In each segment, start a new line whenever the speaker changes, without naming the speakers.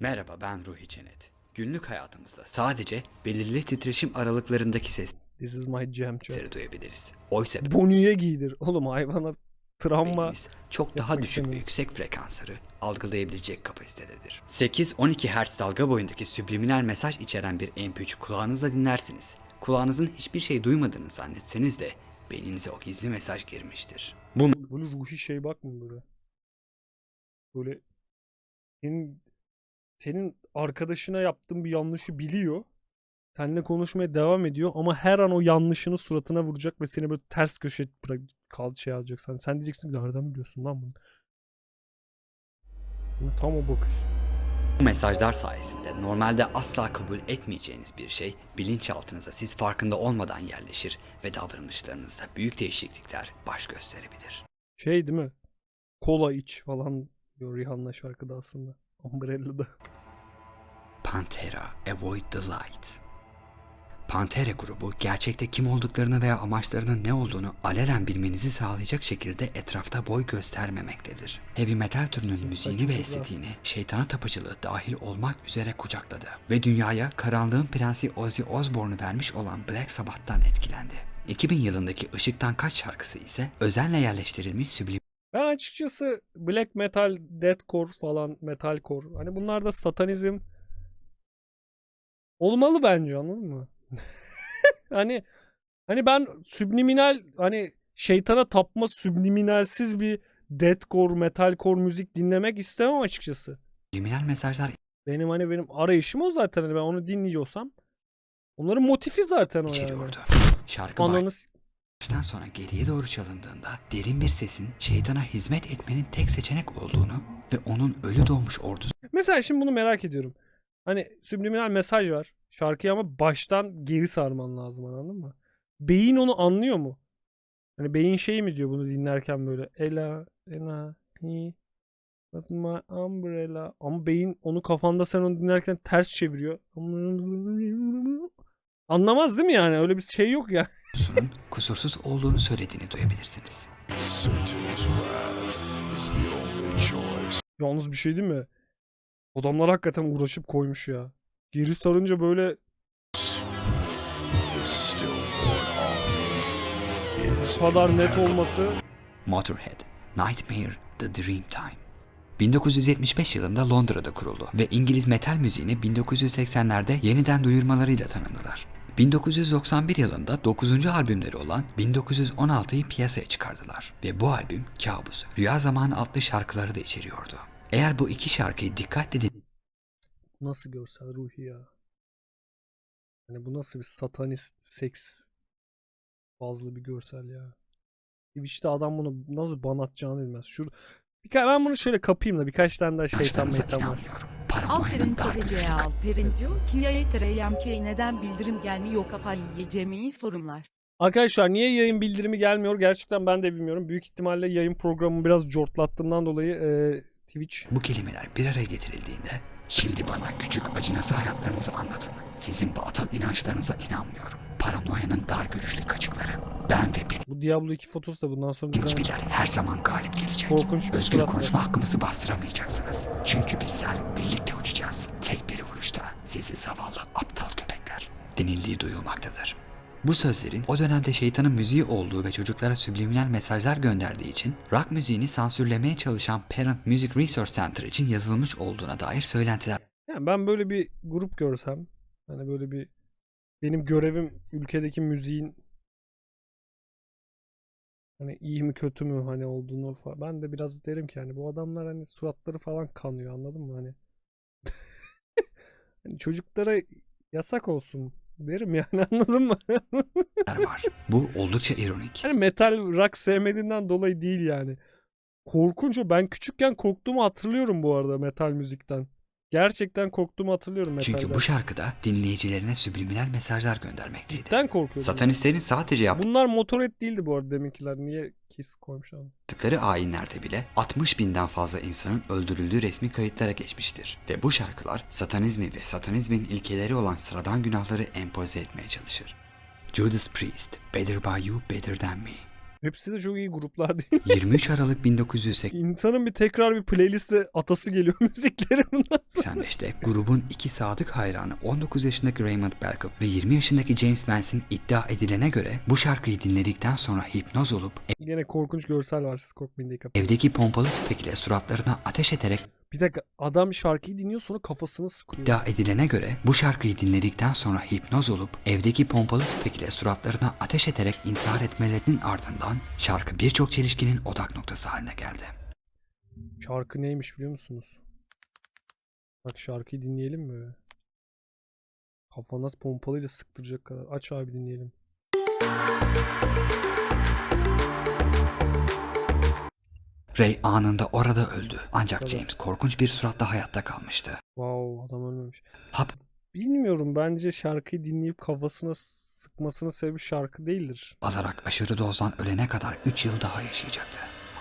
Merhaba ben Ruhi Cennet. Günlük hayatımızda sadece belirli titreşim aralıklarındaki
This is my jam
sesleri
chat.
duyabiliriz. Oysa
Bonu'ya giydir. Oğlum hayvana travma.
beynimiz çok daha
yapmak
düşük ve
istemiyorum.
yüksek frekansları algılayabilecek kapasitededir. 8-12 Hz dalga boyundaki subliminal mesaj içeren bir MP3 kulağınızla dinlersiniz. Kulağınızın hiçbir şey duymadığını zannetseniz de beyninize o gizli mesaj girmiştir. Bu
Böyle ruhi şey bakma böyle. Böyle senin, senin arkadaşına yaptığın bir yanlışı biliyor. Seninle konuşmaya devam ediyor ama her an o yanlışını suratına vuracak ve seni böyle ters köşe bırak kal şey alacak sen. Sen diyeceksin nereden biliyorsun lan bunu? Bu Tam o bakış.
Bu mesajlar sayesinde normalde asla kabul etmeyeceğiniz bir şey bilinçaltınıza siz farkında olmadan yerleşir ve davranışlarınızda büyük değişiklikler baş gösterebilir.
Şey değil mi? Kola iç falan diyor Rihanna şarkıda aslında. Umbrella'da.
Pantera Avoid the Light Pantera grubu gerçekte kim olduklarını veya amaçlarının ne olduğunu alenen bilmenizi sağlayacak şekilde etrafta boy göstermemektedir. Heavy metal türünün müziğini ve estetiğini şeytana tapıcılığı dahil olmak üzere kucakladı ve dünyaya karanlığın prensi Ozzy Osbourne'u vermiş olan Black Sabbath'tan etkilendi. 2000 yılındaki Işıktan Kaç şarkısı ise özenle yerleştirilmiş süblim
Ben açıkçası black metal, deathcore falan metalcore. Hani bunlar da satanizm olmalı bence anladın mı? hani hani ben subliminal hani şeytana tapma subliminalsiz bir deathcore, metalcore müzik dinlemek istemem açıkçası.
subliminal mesajlar
Benim hani benim arayışım o zaten. Hani ben onu dinliyorsam onların motifi zaten o yani.
içeriyordu. Şarkı
Ananı s-
Baştan sonra geriye doğru çalındığında derin bir sesin şeytana hizmet etmenin tek seçenek olduğunu ve onun ölü doğmuş ordusu
Mesela şimdi bunu merak ediyorum. Hani subliminal mesaj var. Şarkıyı ama baştan geri sarman lazım anladın mı? Beyin onu anlıyor mu? Hani beyin şey mi diyor bunu dinlerken böyle Ela, Ela, he was my umbrella. Ama beyin onu kafanda sen onu dinlerken ters çeviriyor. Anlamaz değil mi yani? Öyle bir şey yok ya.
ordusunun kusursuz olduğunu söylediğini duyabilirsiniz.
Yalnız bir şey değil mi? Adamlar hakikaten uğraşıp koymuş ya. Geri sarınca böyle bu kadar net olması
Motorhead, Nightmare, The Dream Time. 1975 yılında Londra'da kuruldu ve İngiliz metal müziğini 1980'lerde yeniden duyurmalarıyla tanındılar. 1991 yılında 9. albümleri olan 1916'yı piyasaya çıkardılar ve bu albüm Kabus, Rüya Zamanı adlı şarkıları da içeriyordu. Eğer bu iki şarkıyı dikkatle
Nasıl görsel ruhi ya? Hani bu nasıl bir satanist seks bazlı bir görsel ya. Twitch'te adam bunu nasıl ban atacağını bilmez. Şur Birka ben bunu şöyle kapayım da birkaç tane daha şeytan meytan var.
Alperin
güçlü
Alperin diyor ki ya ki neden bildirim gelmiyor kafayı yiyeceğimi sorunlar.
Arkadaşlar niye yayın bildirimi gelmiyor? Gerçekten ben de bilmiyorum. Büyük ihtimalle yayın programımı biraz cortlattığımdan dolayı e, Twitch
Bu kelimeler bir araya getirildiğinde şimdi bana küçük acınası hayatlarınızı anlatın. Sizin batıl inançlarınıza inanmıyorum. Paranoyanın dar görüşlü kaçıkları. Ben ve benim
bu Diablo 2 fotosu da bundan sonra bir tane
gibiler her zaman galip gelecek.
korkunç bir
Özgür
surat var.
konuşma hakkımızı bastıramayacaksınız. Çünkü bizler birlikte uçacağız. Tek bir vuruşta sizi zavallı aptal köpekler denildiği duyulmaktadır. Bu sözlerin o dönemde şeytanın müziği olduğu ve çocuklara subliminal mesajlar gönderdiği için rock müziğini sansürlemeye çalışan Parent Music Resource Center için yazılmış olduğuna dair söylentiler
Yani ben böyle bir grup görsem hani böyle bir benim görevim ülkedeki müziğin hani iyi mi kötü mü hani olduğunu falan. Ben de biraz derim ki hani bu adamlar hani suratları falan kanıyor anladın mı hani. hani çocuklara yasak olsun derim yani anladın mı?
var. Bu oldukça ironik.
hani metal rock sevmediğinden dolayı değil yani. Korkunç o. Ben küçükken korktuğumu hatırlıyorum bu arada metal müzikten. Gerçekten korktuğumu hatırlıyorum metalden.
Çünkü bu şarkıda dinleyicilerine subliminal mesajlar göndermekteydi.
Cidden korkuyordum.
Satanistlerin sadece
Bunlar motoret değildi bu arada deminkiler. Niye Kiss koymuşlar?
yaptıkları ayinlerde bile 60 binden fazla insanın öldürüldüğü resmi kayıtlara geçmiştir. Ve bu şarkılar satanizmi ve satanizmin ilkeleri olan sıradan günahları empoze etmeye çalışır. Judas Priest, Better By You, Better Than Me.
Hepsi de çok iyi gruplar değil mi?
23 Aralık 1985'te
İnsanın bir tekrar bir playliste atası geliyor müzikleri bundan sonra.
grubun iki sadık hayranı 19 yaşındaki Raymond Belkop ve 20 yaşındaki James Vance'in iddia edilene göre bu şarkıyı dinledikten sonra hipnoz olup
Yine korkunç görsel var siz korkmayın diye
evdeki pompalı tüfek ile suratlarına ateş ederek
Bir dakika adam şarkıyı dinliyor sonra kafasını sıkıyor.
iddia edilene göre bu şarkıyı dinledikten sonra hipnoz olup evdeki pompalı tüfek ile suratlarına ateş ederek intihar etmelerinin ardından şarkı birçok çelişkinin odak noktası haline geldi.
Şarkı neymiş biliyor musunuz? Bak şarkıyı dinleyelim mi? Kafana pompalıyla sıktıracak kadar. Aç abi dinleyelim.
Ray anında orada öldü. Ancak
Evet.
James korkunç bir suratla hayatta kalmıştı.
Wow adam ölmemiş.
Hap
Bilmiyorum bence şarkıyı dinleyip kafasına sıkmasının sebebi şarkı değildir.
alarak aşırı dozdan ölene kadar 3 yıl daha yaşayacaktı.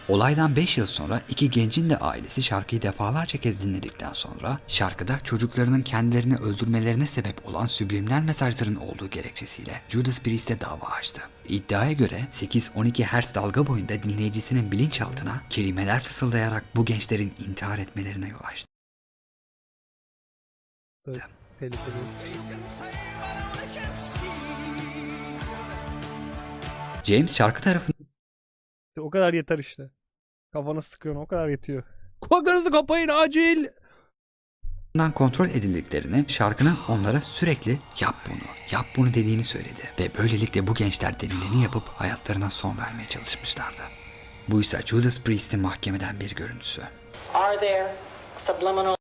Olaydan 5 yıl sonra iki gencin de ailesi şarkıyı defalarca kez dinledikten sonra şarkıda çocuklarının kendilerini öldürmelerine sebep olan sübliminal mesajların olduğu gerekçesiyle Judas Priest'e dava açtı. İddiaya göre 8-12 Hz dalga boyunda dinleyicisinin bilinçaltına kelimeler fısıldayarak bu gençlerin intihar etmelerine yol açtı.
Evet, tehlikeli.
James şarkı tarafından
o kadar yeter işte. Kafana sıkıyorsun o kadar yetiyor. Kulaklarınızı kapayın acil.
tarafından kontrol edildiklerini şarkının onlara sürekli yap bunu, yap bunu dediğini söyledi. Ve böylelikle bu gençler denileni yapıp hayatlarına son vermeye çalışmışlardı. Bu ise Judas Priest'in mahkemeden bir görüntüsü.
Are there subliminal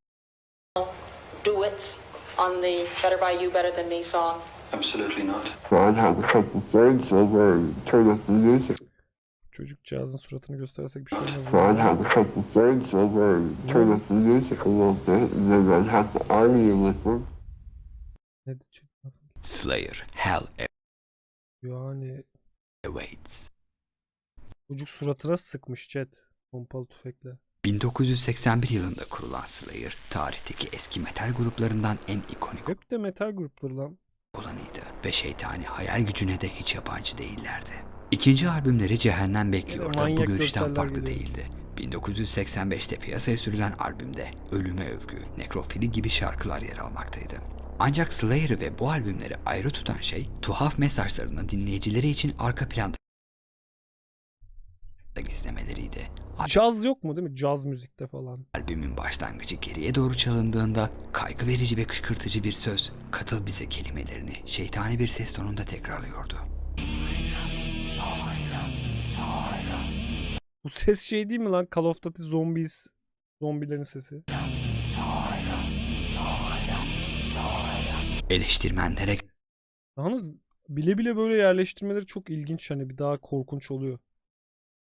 duets on the Better By You, Better Than Me song?
Absolutely not.
Çocukcağızın suratını göstersek bir şey olmaz.
So I had a couple friends over and turned up the music a little bit, and then I'd have to argue with them.
Ne diyecek?
Slayer, Hell
Yani
Awaits.
çocuk suratına sıkmış chat. Pompalı tüfekle.
1981 yılında kurulan Slayer, tarihteki eski metal gruplarından en ikonik
Hep de metal grupları lan.
olanıydı ve şeytani hayal gücüne de hiç yabancı değillerdi. İkinci albümleri Cehennem Bekliyor da bu görüşten farklı
geliyor.
değildi. 1985'te piyasaya sürülen albümde Ölüme Övgü, Nekrofili gibi şarkılar yer almaktaydı. Ancak Slayer'ı ve bu albümleri ayrı tutan şey tuhaf mesajlarını dinleyicileri için arka planda gizlemeleriydi.
Caz yok mu değil mi? Caz müzikte falan.
Albümün başlangıcı geriye doğru çalındığında kaygı verici ve kışkırtıcı bir söz katıl bize kelimelerini şeytani bir ses tonunda tekrarlıyordu.
Bu ses şey değil mi lan? Call of Duty Zombies. Zombilerin sesi.
Eleştirmenlere
Yalnız bile bile böyle yerleştirmeleri çok ilginç hani bir daha korkunç oluyor.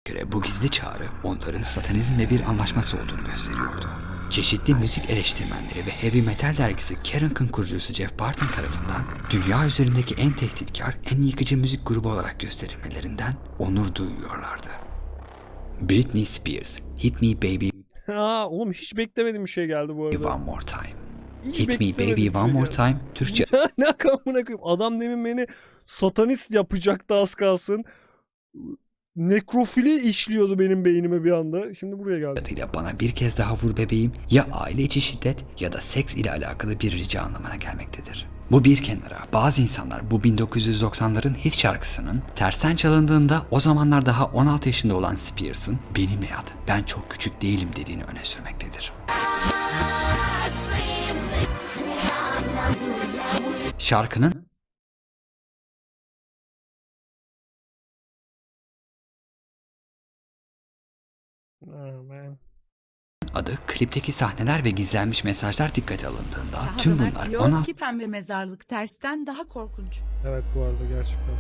göre bu gizli çağrı onların satanizmle bir anlaşması olduğunu gösteriyordu. Çeşitli müzik eleştirmenleri ve heavy metal dergisi Kerrank'ın kurucusu Jeff Barton tarafından dünya üzerindeki en tehditkar, en yıkıcı müzik grubu olarak gösterilmelerinden onur duyuyorlardı. Britney Spears, Hit Me Baby
Ha oğlum hiç beklemedim bir şey geldi bu arada.
One More Time.
Hiç
Hit Me
beklemedim
Baby
bir şey
One More
geldi.
Time Türkçe
ne akamına koyayım. Adam demin beni satanist yapacaktı az kalsın. Nekrofili işliyordu benim beynime bir anda. Şimdi buraya geldi.
adıyla bana bir kez daha vur bebeğim ya aile içi şiddet ya da seks ile alakalı bir rica anlamına gelmektedir. Bu bir kenara bazı insanlar bu 1990'ların hit şarkısının tersten çalındığında o zamanlar daha 16 yaşında olan Spears'ın benimle yat ben çok küçük değilim dediğini öne sürmektedir. Şarkının
Ha, man.
adı klipteki sahneler ve gizlenmiş mesajlar dikkate alındığında
Daha
tüm
Ömer
bunlar
diyor
16
ki pembe mezarlık tersten daha korkunç.
Evet bu arada gerçekten.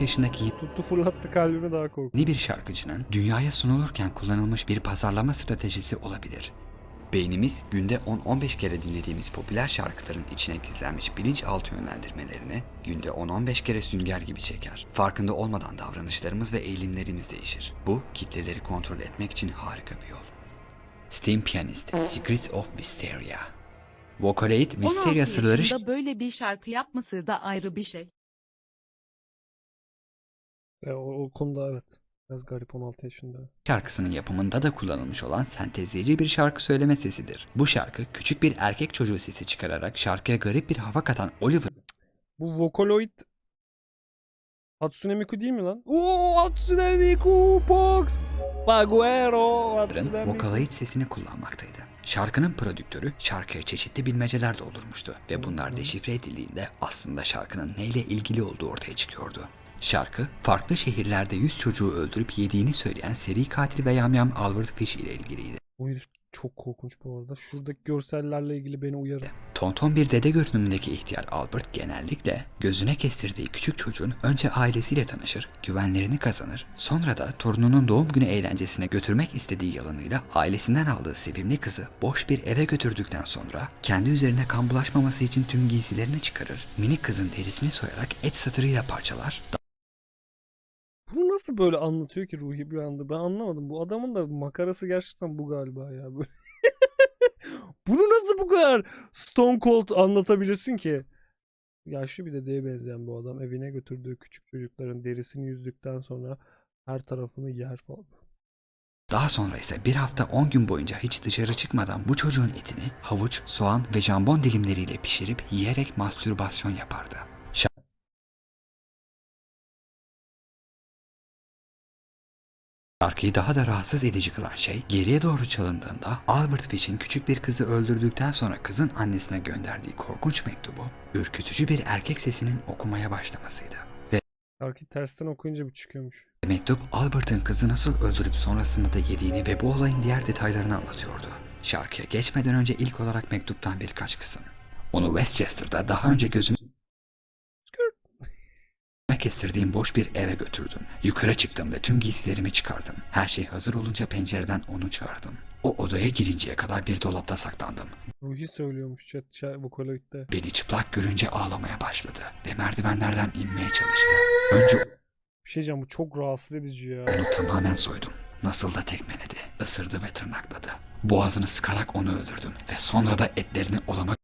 yaşındaki
Tuttu fırlattı kalbimi daha korkunç.
Yeni bir şarkıcının dünyaya sunulurken kullanılmış bir pazarlama stratejisi olabilir. Beynimiz günde 10-15 kere dinlediğimiz popüler şarkıların içine gizlenmiş bilinçaltı yönlendirmelerini günde 10-15 kere sünger gibi çeker. Farkında olmadan davranışlarımız ve eğilimlerimiz değişir. Bu kitleleri kontrol etmek için harika bir yol. Steam Pianist, Secrets of Wisteria. Vocaloid,
16
Wisteria sırları
böyle bir şarkı yapması da ayrı bir şey.
E, o, o konuda evet. Biraz garip 16 yaşında.
şarkısının yapımında da kullanılmış olan sentezleyici bir şarkı söyleme sesidir. Bu şarkı küçük bir erkek çocuğu sesi çıkararak şarkıya garip bir hava katan Oliver
Bu Vocaloid Hatsune Miku değil mi lan? Oo Hatsune Miku Pox Baguero Hatsune Miku.
Vocaloid sesini kullanmaktaydı. Şarkının prodüktörü şarkıya çeşitli bilmeceler doldurmuştu ve bunlar deşifre edildiğinde aslında şarkının neyle ilgili olduğu ortaya çıkıyordu. Şarkı, farklı şehirlerde 100 çocuğu öldürüp yediğini söyleyen seri katil ve yamyam Albert Fish ile ilgiliydi.
Bu herif çok korkunç bu arada. Şuradaki görsellerle ilgili beni uyarın.
Tonton bir dede görünümündeki ihtiyar Albert genellikle gözüne kestirdiği küçük çocuğun önce ailesiyle tanışır, güvenlerini kazanır, sonra da torununun doğum günü eğlencesine götürmek istediği yalanıyla ailesinden aldığı sevimli kızı boş bir eve götürdükten sonra kendi üzerine kan bulaşmaması için tüm giysilerini çıkarır, minik kızın derisini soyarak et satırıyla parçalar,
nasıl böyle anlatıyor ki Ruhi bir anda? Ben anlamadım. Bu adamın da makarası gerçekten bu galiba ya. Böyle. Bunu nasıl bu kadar Stone Cold anlatabilirsin ki? Yaşlı bir dedeye benzeyen bu adam evine götürdüğü küçük çocukların derisini yüzdükten sonra her tarafını yer falan.
Daha sonra ise bir hafta 10 gün boyunca hiç dışarı çıkmadan bu çocuğun etini havuç, soğan ve jambon dilimleriyle pişirip yiyerek mastürbasyon yapardı. Şarkıyı daha da rahatsız edici kılan şey geriye doğru çalındığında Albert Fish'in küçük bir kızı öldürdükten sonra kızın annesine gönderdiği korkunç mektubu ürkütücü bir erkek sesinin okumaya başlamasıydı. Ve
Şarkıyı tersten okuyunca bir çıkıyormuş.
Mektup Albert'ın kızı nasıl öldürüp sonrasında da yediğini ve bu olayın diğer detaylarını anlatıyordu. Şarkıya geçmeden önce ilk olarak mektuptan birkaç kısım. Onu Westchester'da daha önce kestirdiğim boş bir eve götürdüm. Yukarı çıktım ve tüm giysilerimi çıkardım. Her şey hazır olunca pencereden onu çağırdım. O odaya girinceye kadar bir dolapta saklandım.
Ruhi söylüyormuş chat şey, Vocaloid'de.
Beni çıplak görünce ağlamaya başladı ve merdivenlerden inmeye çalıştı. Önce
Bir şey diyeceğim bu çok rahatsız edici ya.
Onu tamamen soydum. Nasıl da tekmeledi, ısırdı ve tırnakladı. Boğazını sıkarak onu öldürdüm ve sonra da etlerini olamak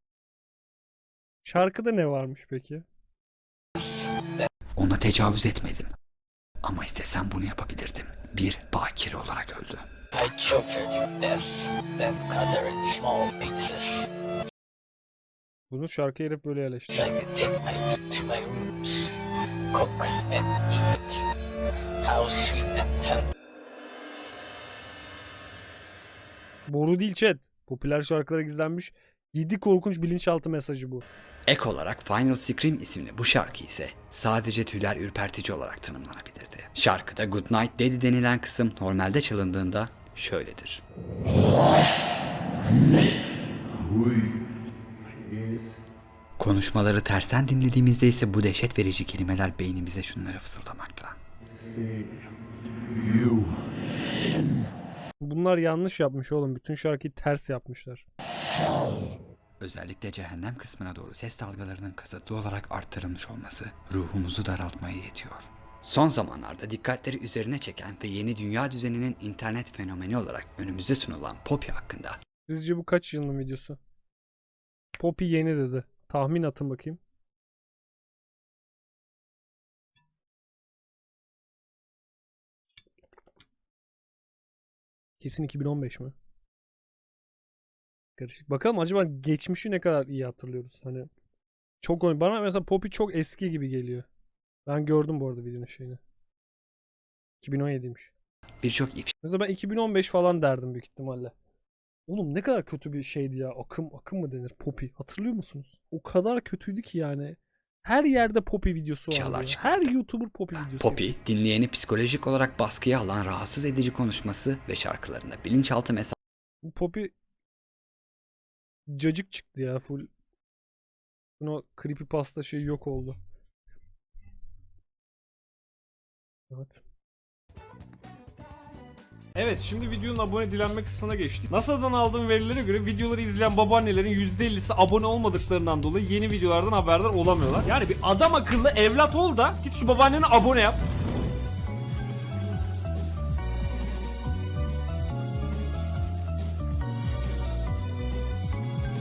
Şarkıda ne varmış peki?
Ona tecavüz etmedim. Ama istesem bunu yapabilirdim. Bir bakire olarak öldü.
Bunu şarkıya hep böyle
so
yerleştir.
I could take my to my rooms, cook and eat it. How sweet and tender.
Boru değil chat. Popüler şarkılara gizlenmiş 7 korkunç bilinçaltı mesajı bu.
Ek olarak Final Scream isimli bu şarkı ise sadece tüyler ürpertici olarak tanımlanabilirdi. Şarkıda Good Night Daddy denilen kısım normalde çalındığında şöyledir. Konuşmaları tersten dinlediğimizde ise bu dehşet verici kelimeler beynimize şunları fısıldamakta.
Bunlar yanlış yapmış oğlum. Bütün şarkıyı ters yapmışlar.
Özellikle cehennem kısmına doğru ses dalgalarının kasıtlı olarak arttırılmış olması ruhumuzu daraltmaya yetiyor. Son zamanlarda dikkatleri üzerine çeken ve yeni dünya düzeninin internet fenomeni olarak önümüze sunulan Poppy hakkında
Sizce bu kaç yılın videosu? Poppy yeni dedi. Tahmin atın bakayım. Kesin 2015 mi? Karışık. Bakalım acaba geçmişi ne kadar iyi hatırlıyoruz. Hani çok oyun. Bana mesela Poppy çok eski gibi geliyor. Ben gördüm bu arada videonun şeyini. 2017'ymiş.
birçok
Mesela ben 2015 falan derdim büyük ihtimalle. Oğlum ne kadar kötü bir şeydi ya. Akım akım mı denir? Poppy. Hatırlıyor musunuz? O kadar kötüydü ki yani. Her yerde Poppy videosu
çıkarttı.
Her YouTuber Poppy videosu.
Poppy, dinleyeni psikolojik olarak baskıya alan rahatsız edici konuşması ve şarkılarında bilinçaltı
Bu Poppy cacık çıktı ya full. O creepypasta şey yok oldu. Evet. Evet şimdi videonun abone dilenme kısmına geçtik. NASA'dan aldığım verilere göre videoları izleyen babaannelerin %50'si abone olmadıklarından dolayı yeni videolardan haberdar olamıyorlar. Yani bir adam akıllı evlat ol da git şu babaannene abone yap.